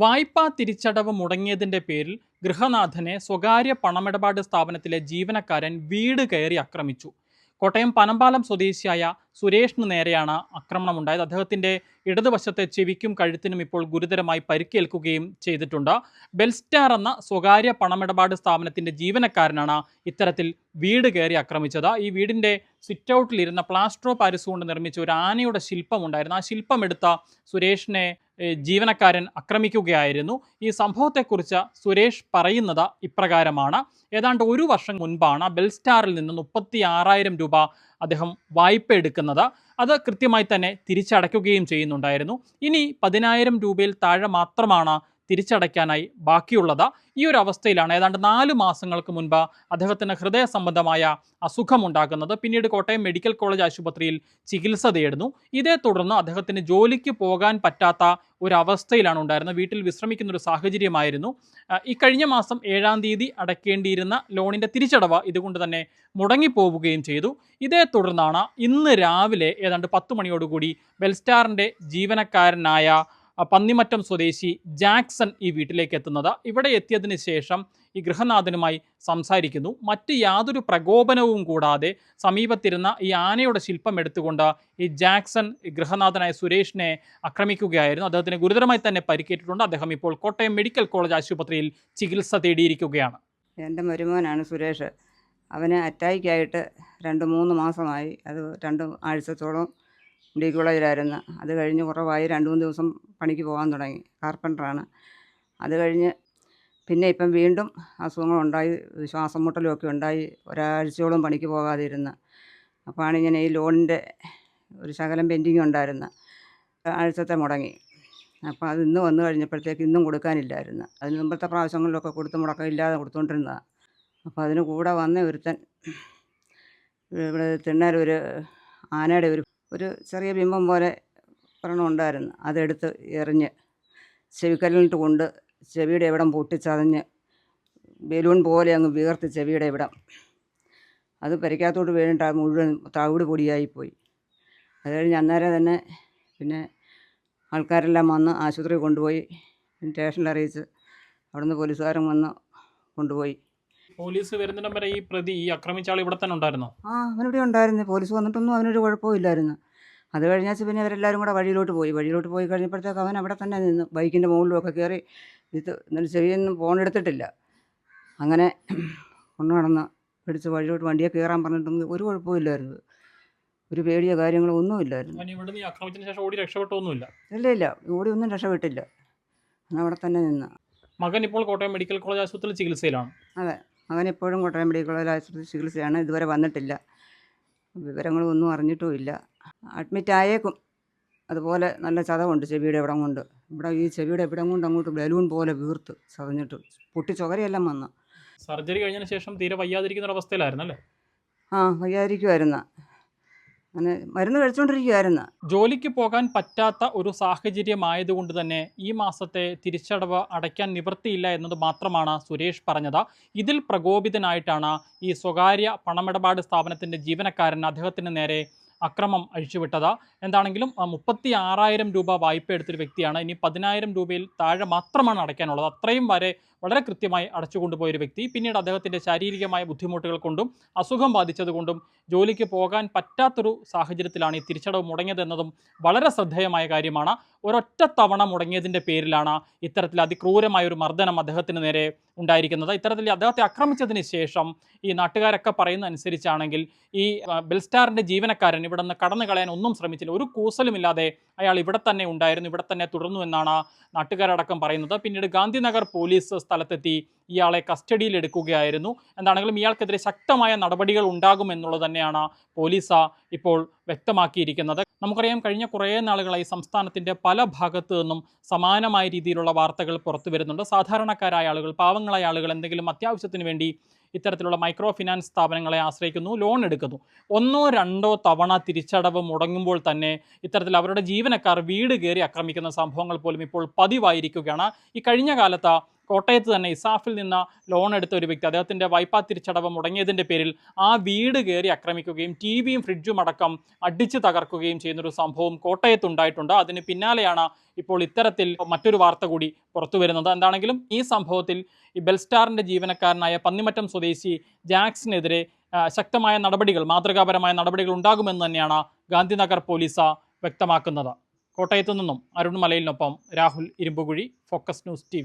വായ്പാ തിരിച്ചടവ് മുടങ്ങിയതിന്റെ പേരിൽ ഗൃഹനാഥനെ സ്വകാര്യ പണമിടപാട് സ്ഥാപനത്തിലെ ജീവനക്കാരൻ വീട് കയറി ആക്രമിച്ചു. കോട്ടയം പനമ്പാലം സ്വദേശിയായ സുരേഷിന് നേരെയാണ് ആക്രമണമുണ്ടായത്. അദ്ദേഹത്തിന്റെ ഇടതുവശത്തെ ചെവിക്കും കഴുത്തിനും ഇപ്പോൾ ഗുരുതരമായി പരിക്കേൽക്കുകയും ചെയ്തിട്ടുണ്ട്. ബെൽസ്റ്റാർ എന്ന സ്വകാര്യ പണമിടപാട് സ്ഥാപനത്തിന്റെ ജീവനക്കാരനാണ് ഇത്തരത്തിൽ വീട് കയറി ആക്രമിച്ചത്. ഈ വീടിന്റെ സിറ്റ് ഔട്ടിലിരുന്ന പ്ലാസ്റ്ററോ പാരിസ് കൊണ്ട് നിർമ്മിച്ച ഒരു ആനയുടെ ശില്പം ഉണ്ടായിരുന്നു ആ ശില്പം എടുത്ത സുരേഷിനെ ജീവനക്കാരൻ ആക്രമിക്കുകയായിരുന്നു. ഈ സംഭവത്തെക്കുറിച്ച് സുരേഷ് പറയുന്നത് ഇപ്രകാരമാണ്. ഏതാണ്ട് ഒരു വർഷം മുൻപാണ് ബെൽസ്റ്റാറിൽ നിന്ന് മുപ്പത്തി ആറായിരം രൂപ അദ്ദേഹം വായ്പ എടുക്കുന്നത്. അത് കൃത്യമായി തന്നെ തിരിച്ചടയ്ക്കുകയും ചെയ്യുന്നുണ്ടായിരുന്നു. ഇനി പതിനായിരം രൂപയിൽ താഴെ മാത്രമാണ് തിരിച്ചടയ്ക്കാനായി ബാക്കിയുള്ളത് ഈ ഒരു അവസ്ഥയിലാണ്. ഏതാണ്ട് നാല് മാസങ്ങൾക്ക് മുൻപ് അദ്ദേഹത്തിന് ഹൃദയ സംബന്ധമായ അസുഖമുണ്ടാകുന്നത്. പിന്നീട് കോട്ടയം മെഡിക്കൽ കോളേജ് ആശുപത്രിയിൽ ചികിത്സ തേടുന്നു. ഇതേ തുടർന്ന് അദ്ദേഹത്തിന് ജോലിക്ക് പോകാൻ പറ്റാത്ത ഒരവസ്ഥയിലാണ് ഉണ്ടായിരുന്നത്. വീട്ടിൽ വിശ്രമിക്കുന്ന ഒരു സാഹചര്യമായിരുന്നു. കഴിഞ്ഞ മാസം ഏഴാം തീയതി അടയ്ക്കേണ്ടിയിരുന്ന ലോണിന്റെ തിരിച്ചടവ് ഇതുകൊണ്ട് തന്നെ മുടങ്ങിപ്പോവുകയും ചെയ്തു. ഇതേ തുടർന്നാണ് ഇന്ന് രാവിലെ ഏതാണ്ട് പത്ത് മണിയോടുകൂടി ബെൽസ്റ്റാറിന്റെ ജീവനക്കാരനായ പന്നിമറ്റം സ്വദേശി ജാക്സൺ ഈ വീട്ടിലേക്ക് എത്തുന്നത് ഇവിടെ എത്തിയതിന് ശേഷം ഈ ഗൃഹനാഥനുമായി സംസാരിക്കുന്നു. മറ്റ് യാതൊരു പ്രകോപനവും കൂടാതെ സമീപത്തിരുന്ന ഈ ആനയുടെ ശില്പം എടുത്തുകൊണ്ട് ഈ ജാക്സൺ ഗൃഹനാഥനായ സുരേഷിനെ ആക്രമിക്കുകയായിരുന്നു. അദ്ദേഹത്തിന് ഗുരുതരമായി തന്നെ പരിക്കേറ്റിട്ടുണ്ട്. അദ്ദേഹം ഇപ്പോൾ കോട്ടയം മെഡിക്കൽ കോളേജ് ആശുപത്രിയിൽ ചികിത്സ തേടിയിരിക്കുകയാണ്. എന്റെ മരുമോനാണ് സുരേഷ്. അവന് അറ്റാക്കായിട്ട് രണ്ട് മൂന്ന് മാസമായി. അത് രണ്ട് ആഴ്ചത്തോളം മെഡിക്കൽ കോളേജിലായിരുന്നു. അത് കഴിഞ്ഞ് കുറവായി. രണ്ട് മൂന്ന് ദിവസം പണിക്ക് പോകാൻ തുടങ്ങി. കാർപ്പന്ററാണ് അത് കഴിഞ്ഞ് പിന്നെ ഇപ്പം വീണ്ടും അസുഖങ്ങളുണ്ടായി. ശ്വാസം മുട്ടലും ഒക്കെ ഉണ്ടായി. ഒരാഴ്ചയോളം പണിക്ക് പോകാതിരുന്ന്. അപ്പോഴാണ് ഇങ്ങനെ ഈ ലോണിന്റെ ഒരു ശകലം പെൻഡിങ് ഉണ്ടായിരുന്നു. ആഴ്ചത്തെ മുടങ്ങി. അപ്പോൾ അത് ഇന്ന് വന്നു കഴിഞ്ഞപ്പോഴത്തേക്ക് ഇന്നും കൊടുക്കാനില്ലായിരുന്നു. അതിന് മുമ്പത്തെ പ്രാവശ്യങ്ങളിലൊക്കെ കൊടുത്ത് മുടക്കമില്ലാതെ കൊടുത്തുകൊണ്ടിരുന്നതാണ് അപ്പോൾ അതിന് കൂടെ വന്ന ഒരുത്തൻ ഇവിടെ തിണ്ണേൽ ഒരു ആനയുടെ ഒരു ഒരു ചെറിയ ബിംബം പോലെ ഒരെണ്ണം ഉണ്ടായിരുന്നു. അതെടുത്ത് എറിഞ്ഞ് ചെവിക്കല്ലിട്ട് കൊണ്ട് ചെവിയുടെ ഇവിടം പൊട്ടിച്ചതഞ്ഞ് ബലൂൺ പോലെ അങ്ങ് വീർത്ത് ചെവിയുടെ ഇവിടം. അത് പരിക്കാത്തോട്ട് വീണിട്ട് മുഴുവൻ തവിട് പൊടിയായിപ്പോയി. അത് കഴിഞ്ഞ് അന്നേരം തന്നെ പിന്നെ ആൾക്കാരെല്ലാം വന്ന് ആശുപത്രി കൊണ്ടുപോയി. സ്റ്റേഷനിൽ അറിയിച്ച് അവിടുന്ന് പോലീസുകാരും വന്ന് കൊണ്ടുപോയി. പോലീസ് വരുന്നിടം വരെ ഈ പ്രതി ഈ ആക്രമിച്ച ആൾ ഇവിടെ തന്നെ ഉണ്ടായിരുന്നോ? ആ അവനിവിടെ ഉണ്ടായിരുന്നു. പോലീസ് വന്നിട്ടൊന്നും അവനൊരു കുഴപ്പമില്ലായിരുന്നു അത് കഴിഞ്ഞാൽ പിന്നെ അവരെല്ലാവരും കൂടെ വഴിയിലോട്ട് പോയി. വഴിയിലോട്ട് പോയി കഴിഞ്ഞപ്പോഴത്തേക്ക് അവൻ അവിടെ തന്നെ നിന്ന് ബൈക്കിന്റെ മുകളിലൊക്കെ കയറി ഇത് എന്നിട്ട് ചെവിയൊന്നും ഫോൺ എടുത്തിട്ടില്ല. അങ്ങനെ കൊണ്ടു നടന്ന് പിടിച്ച് വഴിയിലോട്ട് വണ്ടിയെ കയറാൻ പറഞ്ഞിട്ടൊന്നും ഒരു കുഴപ്പമില്ലായിരുന്നു ഒരു പേടിയോ കാര്യങ്ങളോ ഒന്നുമില്ലായിരുന്നു ഇല്ല ഇല്ല. ഓടി ഒന്നും രക്ഷപ്പെട്ടില്ല. അവിടെ തന്നെ നിന്ന്. മകൻ ഇപ്പോൾ കോട്ടയം മെഡിക്കൽ കോളേജ് ആശുപത്രിയിൽ ചികിത്സയിലാണ്. അതെ. മകൻ ഇപ്പോഴും കോട്ടയം മെഡിക്കൽ കോളേജ് ആശുപത്രി ചികിത്സയാണ്. ഇതുവരെ വന്നിട്ടില്ല. വിവരങ്ങളൊന്നും അറിഞ്ഞിട്ടുമില്ല അഡ്മിറ്റ് ആയേക്കും. അതുപോലെ നല്ല ചതവുണ്ട് ചെവിയുടെ ഇവിടം കൊണ്ട്. ഇവിടെ ഈ ചെവിയുടെ ഇവിടം കൊണ്ട് അങ്ങോട്ട് ബലൂൺ പോലെ വീർത്ത് ചതഞ്ഞിട്ട് പൊട്ടി ചുവരെയെല്ലാം വന്നു. സർജറി കഴിഞ്ഞതിന് ശേഷം തീരെ വയ്യാതിരിക്കുന്ന അവസ്ഥയിലായിരുന്നു അല്ലേ? ആ വയ്യാതിരിക്കുമായിരുന്നു അങ്ങനെ മരുന്ന് കഴിച്ചുകൊണ്ടിരിക്കുമായിരുന്നു ജോലിക്ക് പോകാൻ പറ്റാത്ത ഒരു സാഹചര്യമായതുകൊണ്ട് തന്നെ ഈ മാസത്തെ തിരിച്ചടവ് അടയ്ക്കാൻ നിവൃത്തിയില്ല എന്നത് മാത്രമാണ് സുരേഷ് പറഞ്ഞത്. ഇതിൽ പ്രകോപിതനായിട്ടാണ് ഈ സ്വകാര്യ പണമിടപാട് സ്ഥാപനത്തിന്റെ ജീവനക്കാരൻ അദ്ദേഹത്തിന് നേരെ അക്രമം അഴിച്ചുവിട്ടത്. എന്താണെങ്കിലും മുപ്പത്തി ആറായിരം രൂപ വായ്പ എടുത്തൊരു വ്യക്തിയാണ്. ഇനി പതിനായിരം രൂപയിൽ താഴെ മാത്രമാണ് അടയ്ക്കാനുള്ളത്. അത്രയും വരെ വളരെ കൃത്യമായി അടച്ചുകൊണ്ടുപോയൊരു വ്യക്തി. പിന്നീട് അദ്ദേഹത്തിന്റെ ശാരീരികമായ ബുദ്ധിമുട്ടുകൾ കൊണ്ടും അസുഖം ബാധിച്ചതുകൊണ്ടും ജോലിക്ക് പോകാൻ പറ്റാത്തൊരു സാഹചര്യത്തിലാണ് ഈ തിരിച്ചടവ് മുടങ്ങിയതെന്നതും വളരെ ശ്രദ്ധേയമായ കാര്യമാണ്. ഒരൊറ്റ തവണ മുടങ്ങിയതിന്റെ പേരിലാണ് ഇത്തരത്തിൽ അതിക്രൂരമായ ഒരു മർദ്ദനം അദ്ദേഹത്തിന് നേരെ ഉണ്ടായിരിക്കുന്നത്. ഇത്തരത്തിൽ അദ്ദേഹത്തെ ആക്രമിച്ചതിന് ശേഷം ഈ നാട്ടുകാരൊക്കെ പറയുന്ന അനുസരിച്ചാണെങ്കിൽ ഈ ബെൽസ്റ്റാറിന്റെ ജീവനക്കാരൻ ഇവിടെ നിന്ന് കടന്നു കളയാൻ ഒന്നും ശ്രമിച്ചില്ല. ഒരു കൂസലുമില്ലാതെ അയാൾ ഇവിടെ തന്നെ ഉണ്ടായിരുന്നു ഇവിടെ തന്നെ തുടർന്നു എന്നാണ് നാട്ടുകാരടക്കം പറയുന്നത്. പിന്നീട് ഗാന്ധിനഗർ പോലീസ് സ്ഥലത്തെത്തി ഇയാളെ കസ്റ്റഡിയിൽ എടുക്കുകയായിരുന്നു. എന്താണെങ്കിലും ഇയാൾക്കെതിരെ ശക്തമായ നടപടികൾ ഉണ്ടാകും എന്നുള്ളത് തന്നെയാണ് പോലീസ് ഇപ്പോൾ വ്യക്തമാക്കിയിരിക്കുന്നത്. നമുക്കറിയാം കഴിഞ്ഞ കുറേ നാളുകളായി സംസ്ഥാനത്തിന്റെ പല ഭാഗത്തു നിന്നും സമാനമായ രീതിയിലുള്ള വാർത്തകൾ പുറത്തു വരുന്നുണ്ട്. സാധാരണക്കാരായ ആളുകൾ പാവങ്ങളായ ആളുകൾ എന്തെങ്കിലും അത്യാവശ്യത്തിന് വേണ്ടി ഇത്തരത്തിലുള്ള മൈക്രോ ഫിനാൻസ് സ്ഥാപനങ്ങളെ ആശ്രയിക്കുന്നു ലോൺ എടുക്കുന്നു. ഒന്നോ രണ്ടോ തവണ തിരിച്ചടവ് മുടങ്ങുമ്പോൾ തന്നെ ഇത്തരത്തിൽ അവരുടെ ജീവനക്കാർ വീട് കയറി ആക്രമിക്കുന്ന സംഭവങ്ങൾ പോലും ഇപ്പോൾ പതിവായിരിക്കുകയാണ്. ഈ കഴിഞ്ഞ കാലത്ത് കോട്ടയത്ത് തന്നെ ഇസാഫിൽ നിന്ന് ലോൺ എടുത്ത ഒരു വ്യക്തി അദ്ദേഹത്തിന്റെ വായ്പാ തിരിച്ചടവ് മുടങ്ങിയതിന്റെ പേരിൽ ആ വീട് കയറി ആക്രമിക്കുകയും ടി വിയും ഫ്രിഡ്ജും അടക്കം അടിച്ചു തകർക്കുകയും ചെയ്യുന്നൊരു സംഭവം കോട്ടയത്ത് ഉണ്ടായിട്ടുണ്ട്. അതിന് പിന്നാലെയാണ് ഇപ്പോൾ ഇത്തരത്തിൽ മറ്റൊരു വാർത്ത കൂടി പുറത്തു വരുന്നത്. എന്താണെങ്കിലും ഈ സംഭവത്തിൽ ഈ ബെൽസ്റ്റാറിന്റെ ജീവനക്കാരനായ പന്നിമറ്റം സ്വദേശി ജാക്സിനെതിരെ ശക്തമായ നടപടികൾ മാതൃകാപരമായ നടപടികൾ ഉണ്ടാകുമെന്ന് തന്നെയാണ് ഗാന്ധിനഗർ പോലീസ് വ്യക്തമാക്കുന്നത്. കോട്ടയത്തു നിന്നും Arun മലയിലിനൊപ്പം Rahul Irumbukuzhi focus news T